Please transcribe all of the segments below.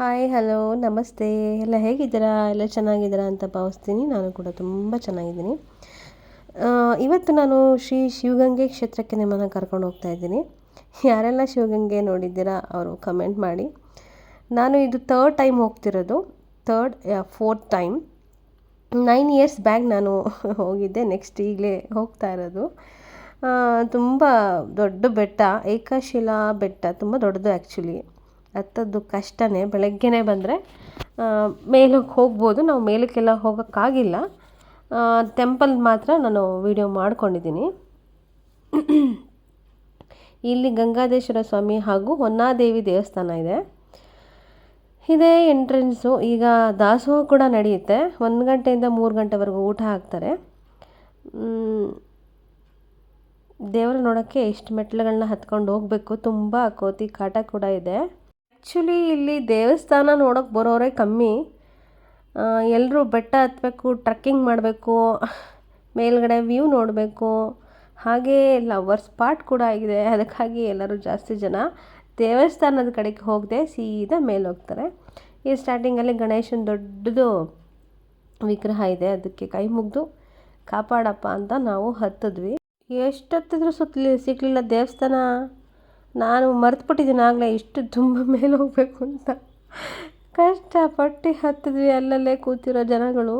Hi hello ನಮಸ್ತೆ. ಎಲ್ಲ ಹೇಗಿದ್ದೀರಾ? ಎಲ್ಲ ಚೆನ್ನಾಗಿದ್ದೀರಾ ಅಂತ ಭಾವಿಸ್ತೀನಿ. ನಾನು ಕೂಡ ತುಂಬ ಚೆನ್ನಾಗಿದ್ದೀನಿ. ಇವತ್ತು ನಾನು ಶ್ರೀ ಶಿವಗಂಗೆ ಕ್ಷೇತ್ರಕ್ಕೆ ನಿಮ್ಮನ್ನು ಕರ್ಕೊಂಡು ಹೋಗ್ತಾ ಇದ್ದೀನಿ. ಯಾರೆಲ್ಲ ಶಿವಗಂಗೆ ನೋಡಿದ್ದೀರಾ, ಅವರು ಕಮೆಂಟ್ ಮಾಡಿ. ನಾನು ಇದು third time ಹೋಗ್ತಿರೋದು. Third fourth time nine years back ನಾನು ಹೋಗಿದ್ದೆ. ನೆಕ್ಸ್ಟ್ ಈಗಲೇ ಹೋಗ್ತಾ ಇರೋದು. ತುಂಬ ದೊಡ್ಡ ಬೆಟ್ಟ, ಏಕಶಿಲಾ ಬೆಟ್ಟ. ತುಂಬ ದೊಡ್ಡದು ಆ್ಯಕ್ಚುಲಿ ಹತ್ತದ್ದು ಕಷ್ಟನೇ, ಬೆಳಗ್ಗೆನೇ ಬಂದರೆ ಮೇಲಕ್ಕೆ ಹೋಗ್ಬೋದು. ನಾವು ಮೇಲಕ್ಕೆಲ್ಲ ಹೋಗೋಕ್ಕಾಗಿಲ್ಲ. ಟೆಂಪಲ್ ಮಾತ್ರ ನಾನು ವಿಡಿಯೋ ಮಾಡ್ಕೊಂಡಿದ್ದೀನಿ. ಇಲ್ಲಿ ಗಂಗಾದೇಶ್ವರ ಸ್ವಾಮಿ ಹಾಗೂ ಹೊನ್ನಾದೇವಿ ದೇವಸ್ಥಾನ ಇದೆ. ಇದೇ ಎಂಟ್ರೆನ್ಸು ಈಗ ದಾಸೋಹ ಕೂಡ ನಡೆಯುತ್ತೆ. ಒಂದು ಗಂಟೆಯಿಂದ ಮೂರು ಗಂಟೆವರೆಗೂ ಊಟ ಹಾಕ್ತಾರೆ. ದೇವರು ನೋಡೋಕ್ಕೆ ಎಷ್ಟು ಮೆಟ್ಲುಗಳನ್ನ ಹತ್ಕೊಂಡು ಹೋಗಬೇಕು. ತುಂಬ ಕೋತಿ ಕಾಟ ಕೂಡ ಇದೆ. ಆ್ಯಕ್ಚುಲಿ ಇಲ್ಲಿ ದೇವಸ್ಥಾನ ನೋಡೋಕೆ ಬರೋರೇ ಕಮ್ಮಿ. ಎಲ್ಲರೂ ಬೆಟ್ಟ ಹತ್ತಬೇಕು ಟ್ರಕ್ಕಿಂಗ್ ಮಾಡಬೇಕು, ಮೇಲ್ಗಡೆ ವ್ಯೂ ನೋಡಬೇಕು. ಹಾಗೇ ಲವರ್ ಸ್ಪಾಟ್ ಕೂಡ ಆಗಿದೆ. ಅದಕ್ಕಾಗಿ ಎಲ್ಲರೂ ಜಾಸ್ತಿ ಜನ ದೇವಸ್ಥಾನದ ಕಡೆಗೆ ಹೋಗದೆ ಸೀದಾ ಮೇಲೆ ಹೋಗ್ತಾರೆ. ಈ ಸ್ಟಾರ್ಟಿಂಗಲ್ಲಿ ಗಣೇಶನ ದೊಡ್ಡದು ವಿಗ್ರಹ ಇದೆ. ಅದಕ್ಕೆ ಕೈ ಮುಗಿದು ಕಾಪಾಡಪ್ಪ ಅಂತ ನಾವು ಹತ್ತಿದ್ವಿ. ಎಷ್ಟು ಹತ್ತಿದ್ರು ಸುತ್ತಲಿ ಸಿಗಲಿಲ್ಲ ದೇವಸ್ಥಾನ. ನಾನು ಮರೆತುಬಿಟ್ಟಿದ್ದೀನಿ, ಆಗಲೇ ಇಷ್ಟು ತುಂಬ ಮೇಲೆ ಹೋಗಬೇಕು ಅಂತ. ಕಷ್ಟಪಟ್ಟು ಹತ್ತಿದ್ವಿ, ಅಲ್ಲಲ್ಲೇ ಕೂತಿರೋ ಜನಗಳು.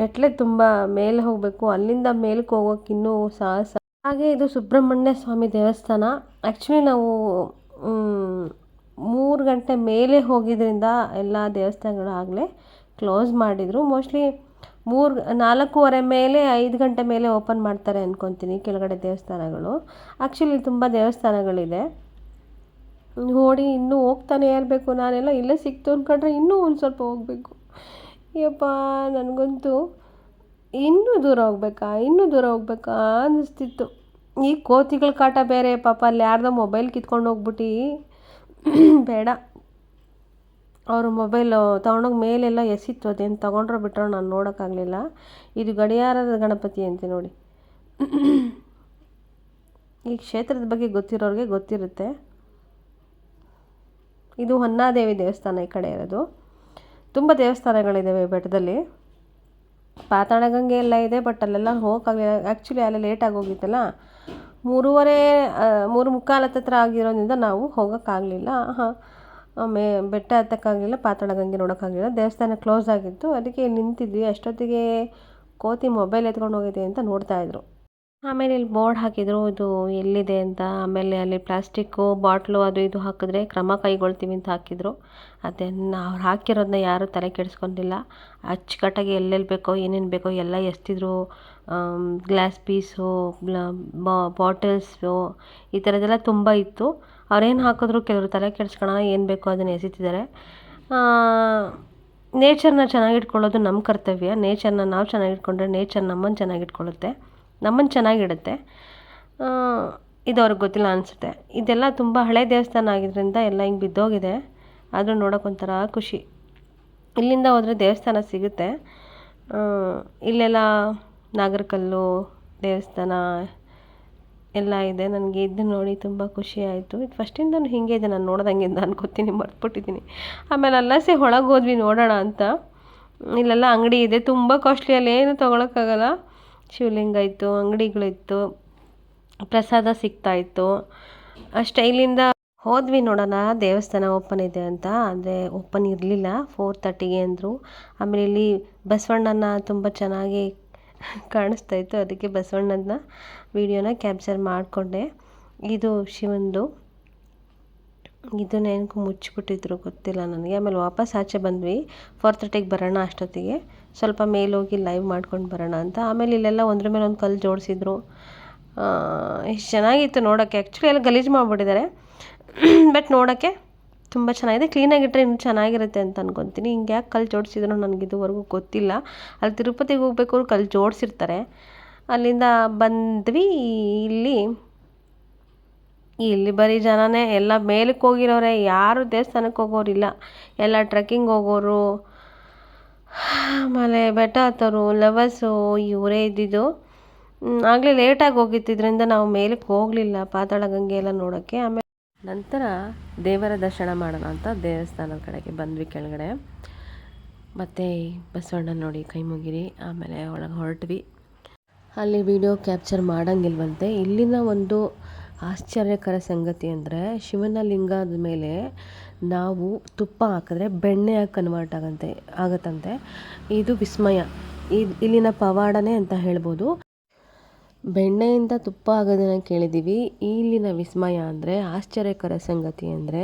ಮೆಟ್ಲೆ ತುಂಬ ಮೇಲೆ ಹೋಗಬೇಕು, ಅಲ್ಲಿಂದ ಮೇಲಕ್ಕೆ ಹೋಗೋಕೆ ಇನ್ನೂ ಸಾಹಸ. ಹಾಗೆ ಇದು ಸುಬ್ರಹ್ಮಣ್ಯ ಸ್ವಾಮಿ ದೇವಸ್ಥಾನ. ಆ್ಯಕ್ಚುಲಿ ನಾವು ಮೂರು ಗಂಟೆ ಮೇಲೆ ಹೋಗಿದ್ದರಿಂದ ಎಲ್ಲ ದೇವಸ್ಥಾನಗಳು ಆಗಲೇ ಕ್ಲೋಸ್ ಮಾಡಿದರು. ಮೋಸ್ಟ್ಲಿ ಮೂರು, ನಾಲ್ಕೂವರೆ ಮೇಲೆ, ಐದು ಗಂಟೆ ಮೇಲೆ ಓಪನ್ ಮಾಡ್ತಾರೆ ಅಂದ್ಕೊತೀನಿ ಕೆಳಗಡೆ ದೇವಸ್ಥಾನಗಳು. ಆ್ಯಕ್ಚುಲಿ ತುಂಬ ದೇವಸ್ಥಾನಗಳಿದೆ. ನೋಡಿ, ಇನ್ನೂ ಹೋಗ್ತಾನೆ ಇರಬೇಕು. ನಾನೆಲ್ಲ ಇಲ್ಲೇ ಸಿಕ್ತು ಅಂದ್ಕೊಂಡ್ರೆ ಇನ್ನೂ ಒಂದು ಸ್ವಲ್ಪ ಹೋಗಬೇಕು. ಯಪ್ಪ, ನನಗಂತೂ ಇನ್ನೂ ದೂರ ಹೋಗ್ಬೇಕಾ? ಇನ್ನೂ ದೂರ ಹೋಗ್ಬೇಕಾ ಅನ್ನಿಸ್ತಿತ್ತು ಈ ಕೋತಿಗಳ ಕಾಟ ಬೇರೆ. ಪಾಪ ಅಲ್ಲಿ ಯಾರ್ದೋ ಮೊಬೈಲ್ ಕಿತ್ಕೊಂಡು ಹೋಗ್ಬಿಟ್ಟು. ಬೇಡ. ಅವರು ಮೊಬೈಲು ತಗೊಂಡೋಗಿ ಮೇಲೆಲ್ಲ ಎಸಿತ್ತು, ಅದೇನು ತಗೊಂಡ್ರೋ ಬಿಟ್ಟರೋ ನಾನು ನೋಡೋಕ್ಕಾಗಲಿಲ್ಲ. ಇದು ಗಡಿಯಾರದ ಗಣಪತಿ ಅಂತೆ ನೋಡಿ. ಈ ಕ್ಷೇತ್ರದ ಬಗ್ಗೆ ಗೊತ್ತಿರೋರಿಗೆ ಗೊತ್ತಿರುತ್ತೆ. ಇದು ಹೊನ್ನಾದೇವಿ ದೇವಸ್ಥಾನ ಈ ಕಡೆ ಇರೋದು. ತುಂಬ ದೇವಸ್ಥಾನಗಳಿದ್ದಾವೆ ಬೆಟ್ಟದಲ್ಲಿ. ಪಾತಾಳಗಂಗೆ ಎಲ್ಲ ಇದೆ, ಬಟ್ ಅಲ್ಲೆಲ್ಲ ಹೋಗೋಕ್ಕಾಗಲಿಲ್ಲ. ಆ್ಯಕ್ಚುಲಿ ಅಲ್ಲಿ ಲೇಟಾಗಿ ಹೋಗಿತ್ತಲ್ಲ. ಮೂರುವರೆ ಮೂರು ಮುಕ್ಕಾಲು ಹತ್ತತ್ರ ಆಗಿರೋದ್ರಿಂದ ನಾವು ಹೋಗೋಕ್ಕಾಗಲಿಲ್ಲ. ಮೇ ಬೆಟ್ಟ ಹತ್ತಕ್ಕಾಗಿಲ್ಲ ಪಾತಾಳ ಗಂಗೆ ನೋಡೋಕ್ಕಾಗಿಲ್ಲ ದೇವಸ್ಥಾನ ಕ್ಲೋಸ್ ಆಗಿತ್ತು. ಅದಕ್ಕೆ ನಿಂತಿದ್ವಿ. ಅಷ್ಟೊತ್ತಿಗೆ ಕೋತಿ ಮೊಬೈಲ್ ಎತ್ಕೊಂಡು ಹೋಗಿದೆ ಅಂತ ನೋಡ್ತಾಯಿದ್ರು ಆಮೇಲೆ ಇಲ್ಲಿ ಬೋರ್ಡ್ ಹಾಕಿದ್ರು. ಇದು ಎಲ್ಲಿದೆ ಅಂತ. ಆಮೇಲೆ ಅಲ್ಲಿ ಪ್ಲಾಸ್ಟಿಕ್ಕು ಬಾಟ್ಲು ಅದು ಇದು ಹಾಕಿದ್ರೆ ಕ್ರಮ ಕೈಗೊಳ್ತೀವಿ ಅಂತ ಹಾಕಿದ್ರು. ಅದನ್ನು ಅವ್ರು ಹಾಕಿರೋದನ್ನ ಯಾರೂ ತಲೆ ಕೆಡಿಸ್ಕೊಂಡಿಲ್ಲ. ಅಚ್ಚುಕಟ್ಟಾಗಿ ಎಲ್ಲೆಲ್ಲಿ ಬೇಕೋ, ಏನೇನು ಬೇಕೋ ಎಲ್ಲ ಎಸ್ತಿದ್ರು ಗ್ಲಾಸ್ ಪೀಸು ಬಾಟಲ್ಸು ಈ ಥರದ್ದೆಲ್ಲ ತುಂಬ ಇತ್ತು. ಅವ್ರೇನು ಹಾಕಿದ್ರು ಕೆಲವರು ತಲೆ ಕೆಡ್ಸ್ಕೊಳ್ಳೋಣ ಏನು ಬೇಕೋ ಅದನ್ನು ಎಸಿತಿದ್ದಾರೆ ನೇಚರ್ನ ಚೆನ್ನಾಗಿಟ್ಕೊಳ್ಳೋದು ನಮ್ಮ ಕರ್ತವ್ಯ. ನೇಚರ್ನ ನಾವು ಚೆನ್ನಾಗಿಟ್ಕೊಂಡ್ರೆ ನೇಚರ್ ನಮ್ಮನ್ನು ಚೆನ್ನಾಗಿಟ್ಕೊಳ್ಳುತ್ತೆ. ನಮ್ಮನ್ನು ಚೆನ್ನಾಗಿಡುತ್ತೆ. ಇದು ಅವ್ರಿಗೆ ಗೊತ್ತಿಲ್ಲ ಅನಿಸುತ್ತೆ. ಇದೆಲ್ಲ ತುಂಬ ಹಳೆ ದೇವಸ್ಥಾನ ಆಗಿದ್ದರಿಂದ ಎಲ್ಲ ಹಿಂಗೆ ಬಿದ್ದೋಗಿದೆ. ಆದರೂ ನೋಡೋಕೆ ಒಂಥರ ಖುಷಿ. ಇಲ್ಲಿಂದ ಹೋದರೆ ದೇವಸ್ಥಾನ ಸಿಗುತ್ತೆ. ಇಲ್ಲೆಲ್ಲ ನಾಗರಕಲ್ಲು ದೇವಸ್ಥಾನ ಎಲ್ಲ ಇದೆ. ನನಗೆ ಇದು ನೋಡಿ ತುಂಬ ಖುಷಿ ಆಯಿತು. ಇದು ಫಸ್ಟಿಂದನೂ ಹೀಗೆ ಇದೆ. ನಾನು ನೋಡ್ದಂಗಿಂದ ಅನ್ಕೋತೀನಿ ಮರ್ತ್ಬಿಟ್ಟಿದ್ದೀನಿ ಆಮೇಲೆ ಅಲ್ಲಸೆ ಒಳಗೆ ಹೋದ್ವಿ ನೋಡೋಣ ಅಂತ. ಇಲ್ಲೆಲ್ಲ ಅಂಗಡಿ ಇದೆ. ತುಂಬ ಕಾಸ್ಟ್ಲಿ ಅಲ್ಲಿ ಏನು ತೊಗೊಳಕ್ಕಾಗಲ್ಲ. ಶಿವಲಿಂಗ ಇತ್ತು, ಅಂಗಡಿಗಳಿತ್ತು, ಪ್ರಸಾದ ಸಿಗ್ತಾಯಿತ್ತು ಅಷ್ಟೇ, ಇಲ್ಲಿಂದ ಹೋದ್ವಿ ನೋಡೋಣ. ದೇವಸ್ಥಾನ ಓಪನ್ ಇದೆ ಅಂತ. ಅಂದರೆ ಓಪನ್ ಇರಲಿಲ್ಲ. ಫೋರ್ ತರ್ಟಿಗೆ ಅಂದರು. ಆಮೇಲೆ ಇಲ್ಲಿ ಬಸವಣ್ಣನ ತುಂಬ ಚೆನ್ನಾಗಿ ಕಾಣಿಸ್ತಾ ಇತ್ತು. ಅದಕ್ಕೆ ಬಸವಣ್ಣನ ವಿಡಿಯೋನ ಕ್ಯಾಪ್ಚರ್ ಮಾಡಿಕೊಂಡೆ. ಇದು ಶಿವಂದು. ಇದನ್ನೇನಕ್ಕೂ ಮುಚ್ಚಿಬಿಟ್ಟಿದ್ರು ಗೊತ್ತಿಲ್ಲ ನನಗೆ. ಆಮೇಲೆ ವಾಪಸ್ ಆಚೆ ಬಂದ್ವಿ. ಫೋರ್ ತರ್ಟಿಗೆ ಬರೋಣ ಅಷ್ಟೊತ್ತಿಗೆ. ಸ್ವಲ್ಪ ಮೇಲೋಗಿ ಲೈವ್ ಮಾಡ್ಕೊಂಡು ಬರೋಣ ಅಂತ. ಆಮೇಲೆ ಇಲ್ಲೆಲ್ಲ ಒಂದ್ರ ಮೇಲೆ ಒಂದು ಕಲ್ಲು ಜೋಡಿಸಿದ್ರು. ಎಷ್ಟು ಚೆನ್ನಾಗಿತ್ತು ನೋಡೋಕ್ಕೆ. ಆ್ಯಕ್ಚುಲಿ ಎಲ್ಲ ಗಲೀಜು ಮಾಡಿಬಿಟ್ಟಿದ್ದಾರೆ. ಬಟ್ ನೋಡೋಕ್ಕೆ ತುಂಬ ಚೆನ್ನಾಗಿದೆ. ಕ್ಲೀನಾಗಿಟ್ಟರೆ ಇನ್ನೂ ಚೆನ್ನಾಗಿರುತ್ತೆ ಅಂತ ಅನ್ಕೊತೀನಿ. ಹಿಂಗೆ ಯಾಕೆ ಕಲ್ಲು ಜೋಡಿಸಿದ್ರು ನನಗೆ ಇದುವರೆಗೂ ಗೊತ್ತಿಲ್ಲ. ಅಲ್ಲಿ ತಿರುಪತಿಗೆ ಹೋಗ್ಬೇಕಾದ್ರು ಕಲ್ಲು ಜೋಡಿಸಿರ್ತಾರೆ. ಅಲ್ಲಿಂದ ಬಂದ್ವಿ. ಇಲ್ಲಿ ಇಲ್ಲಿ ಬರೀ ಜನನೇ, ಎಲ್ಲ ಮೇಲಕ್ಕೆ ಹೋಗಿರೋರೆ. ಯಾರು ದೇವಸ್ಥಾನಕ್ಕೆ ಹೋಗೋರಿಲ್ಲ. ಎಲ್ಲ ಟ್ರೆಕ್ಕಿಂಗ್ ಹೋಗೋರು, ಆಮೇಲೆ ಬೆಟ್ಟ ಹತ್ತೋರು ಲವರ್ಸು ಇವರೇ ಇದ್ದಿದ್ದು. ಆಗಲೇ ಲೇಟಾಗಿ ಹೋಗಿತ್ತು. ಇದರಿಂದ ನಾವು ಮೇಲಕ್ಕೆ ಹೋಗಲಿಲ್ಲ. ಪಾತಾಳ ಗಂಗೆ ಎಲ್ಲ ನೋಡೋಕ್ಕೆ. ಆಮೇಲೆ ನಂತರ ದೇವರ ದರ್ಶನ ಮಾಡೋಣ ಅಂತ ದೇವಸ್ಥಾನದ ಕಡೆಗೆ ಬಂದ್ವಿ ಕೆಳಗಡೆ. ಮತ್ತು ಬಸವಣ್ಣ ನೋಡಿ ಕೈ ಮುಗಿರಿ, ಆಮೇಲೆ ಒಳಗೆ ಹೊರಟ್ವಿ. ಅಲ್ಲಿ ವಿಡಿಯೋ ಕ್ಯಾಪ್ಚರ್ ಮಾಡೋಂಗಿಲ್ವಂತೆ. ಇಲ್ಲಿನ ಒಂದು ಆಶ್ಚರ್ಯಕರ ಸಂಗತಿ ಅಂದರೆ ಶಿವನ ಲಿಂಗದ ಮೇಲೆ ನಾವು ತುಪ್ಪ ಹಾಕಿದ್ರೆ ಬೆಣ್ಣೆಯಾಗಿ ಕನ್ವರ್ಟ್ ಆಗಂತೆ, ಆಗತ್ತಂತೆ. ಇದು ವಿಸ್ಮಯ. ಇದು ಇಲ್ಲಿನ ಪವಾಡನೇ ಅಂತ ಹೇಳ್ಬೋದು. ಬೆಣ್ಣೆಯಿಂದ ತುಪ್ಪ ಆಗೋದನ್ನು ಕೇಳಿದ್ದೀವಿ. ಇಲ್ಲಿನ ವಿಸ್ಮಯ ಅಂದರೆ, ಆಶ್ಚರ್ಯಕರ ಸಂಗತಿ ಅಂದರೆ,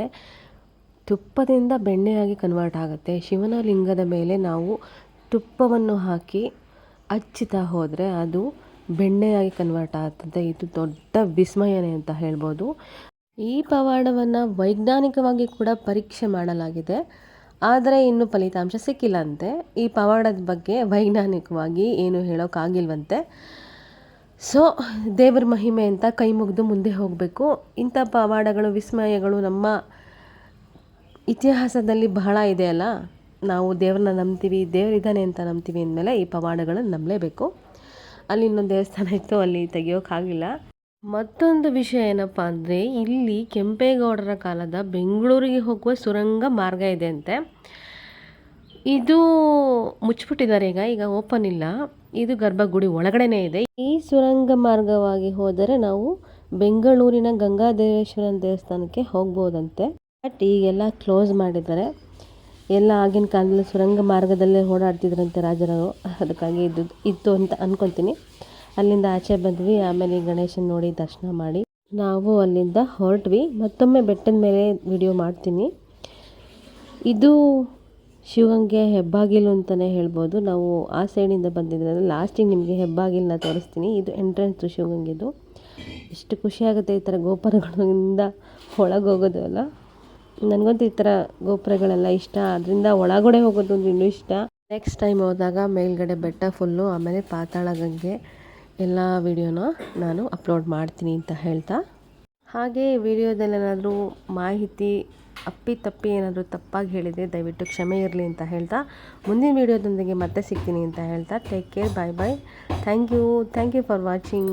ತುಪ್ಪದಿಂದ ಬೆಣ್ಣೆಯಾಗಿ ಕನ್ವರ್ಟ್ ಆಗುತ್ತೆ. ಶಿವನ ಲಿಂಗದ ಮೇಲೆ ನಾವು ತುಪ್ಪವನ್ನು ಹಾಕಿ ಹಚ್ಚುತ್ತಾ ಹೋದರೆ ಅದು ಬೆಣ್ಣೆಯಾಗಿ ಕನ್ವರ್ಟ್ ಆಗುತ್ತದೆ. ಇದು ದೊಡ್ಡ ವಿಸ್ಮಯನೇ ಅಂತ ಹೇಳ್ಬೋದು. ಈ ಪವಾಡವನ್ನು ವೈಜ್ಞಾನಿಕವಾಗಿ ಕೂಡ ಪರೀಕ್ಷೆ ಮಾಡಲಾಗಿದೆ. ಆದರೆ ಇನ್ನೂ ಫಲಿತಾಂಶ ಸಿಕ್ಕಿಲ್ಲಂತೆ. ಈ ಪವಾಡದ ಬಗ್ಗೆ ವೈಜ್ಞಾನಿಕವಾಗಿ ಏನು ಹೇಳೋಕ್ಕಾಗಿಲ್ವಂತೆ ಸೊ ದೇವರ ಮಹಿಮೆ ಅಂತ ಕೈ ಮುಗಿದು ಮುಂದೆ ಹೋಗಬೇಕು. ಇಂಥ ಪವಾಡಗಳು, ವಿಸ್ಮಯಗಳು ನಮ್ಮ ಇತಿಹಾಸದಲ್ಲಿ ಬಹಳ ಇದೆ ಅಲ್ಲ? ನಾವು ದೇವ್ರನ್ನ ನಂಬ್ತೀವಿ ದೇವರಿದ್ದಾನೆ ಅಂತ ನಂಬ್ತೀವಿ ಅಂದಮೇಲೆ ಈ ಪವಾಡಗಳನ್ನು ನಂಬಲೇಬೇಕು. ಅಲ್ಲಿ ಇನ್ನೊಂದು ದೇವಸ್ಥಾನ ಇತ್ತು, ಅಲ್ಲಿ ತೆಗಿಯೋಕ್ಕಾಗಿಲ್ಲ ಮತ್ತೊಂದು ವಿಷಯ ಏನಪ್ಪ ಅಂದರೆ, ಇಲ್ಲಿ ಕೆಂಪೇಗೌಡರ ಕಾಲದ ಬೆಂಗಳೂರಿಗೆ ಹೋಗುವ ಸುರಂಗ ಮಾರ್ಗ ಇದೆ ಅಂತೆ. ಇದು ಮುಚ್ಚಿಬಿಟ್ಟಿದ್ದಾರೆ ಈಗ ಈಗ ಓಪನ್ ಇಲ್ಲ. ಇದು ಗರ್ಭಗುಡಿ ಒಳಗಡೆನೇ ಇದೆ. ಈ ಸುರಂಗ ಮಾರ್ಗವಾಗಿ ಹೋದರೆ ನಾವು ಬೆಂಗಳೂರಿನ ಗಂಗಾದೇವೇಶ್ವರನ ದೇವಸ್ಥಾನಕ್ಕೆ ಹೋಗ್ಬೋದಂತೆ. ಬಟ್ ಈಗೆಲ್ಲ ಕ್ಲೋಸ್ ಮಾಡಿದ್ದಾರೆ. ಎಲ್ಲ ಆಗಿನ ಕಾಲದಲ್ಲಿ ಸುರಂಗ ಮಾರ್ಗದಲ್ಲೇ ಓಡಾಡ್ತಿದ್ರಂತೆ ರಾಜರು. ಅದಕ್ಕಾಗಿ ಇದ್ದು ಇತ್ತು ಅಂತ ಅನ್ಕೊತೀನಿ ಅಲ್ಲಿಂದ ಆಚೆ ಬಂದ್ವಿ. ಆಮೇಲೆ ಗಣೇಶನ ನೋಡಿ ದರ್ಶನ ಮಾಡಿ. ನಾವು ಅಲ್ಲಿಂದ ಹೊರಟ್ವಿ. ಮತ್ತೊಮ್ಮೆ ಬೆಟ್ಟದ ಮೇಲೆ ವಿಡಿಯೋ ಮಾಡ್ತೀನಿ. ಇದು ಶಿವಂಗೆ ಹೆಬ್ಬಾಗಿಲು ಅಂತಲೇ ಹೇಳ್ಬೋದು. ನಾವು ಆ ಸೈಡಿಂದ ಬಂದಿದ್ರೆ ಲಾಸ್ಟಿಗೆ ನಿಮಗೆ ಹೆಬ್ಬಾಗಿಲನ್ನ ತೋರಿಸ್ತೀನಿ. ಇದು ಎಂಟ್ರೆನ್ಸು ಶಿವಗಂಗೆದು. ಎಷ್ಟು ಖುಷಿಯಾಗುತ್ತೆ ಈ ಥರ ಗೋಪುರಗಳಿಂದ ಒಳಗೆ ಹೋಗೋದು ಅಲ್ಲ? ನನಗಂತೂ ಈ ಥರ ಗೋಪುರಗಳೆಲ್ಲ ಇಷ್ಟ. ಅದರಿಂದ ಒಳಗಡೆ ಹೋಗೋದು ಅಂದ್ರೆ ಇನ್ನೂ ಇಷ್ಟ. ನೆಕ್ಸ್ಟ್ ಟೈಮ್ ಹೋದಾಗ ಮೇಲ್ಗಡೆ ಬೆಟ್ಟ ಫುಲ್ಲು ಆಮೇಲೆ ಪಾತಾಳ ಗಂಗೆ ಎಲ್ಲ ವಿಡಿಯೋನ ನಾನು ಅಪ್ಲೋಡ್ ಮಾಡ್ತೀನಿ ಅಂತ ಹೇಳ್ತಾ ಹಾಗೆ ವಿಡಿಯೋದಲ್ಲಿ ಏನಾದರೂ ಮಾಹಿತಿ ಅಪ್ಪಿ ತಪ್ಪಿ ಏನಾದರೂ ತಪ್ಪಾಗಿ ಹೇಳಿದರೆ ದಯವಿಟ್ಟು ಕ್ಷಮೆ ಇರಲಿ ಅಂತ ಹೇಳ್ತಾ, ಮುಂದಿನ ವಿಡಿಯೋದೊಂದಿಗೆ ಮತ್ತೆ ಸಿಗ್ತೀನಿ ಅಂತ ಹೇಳ್ತಾ take care bye bye thank you thank you for watching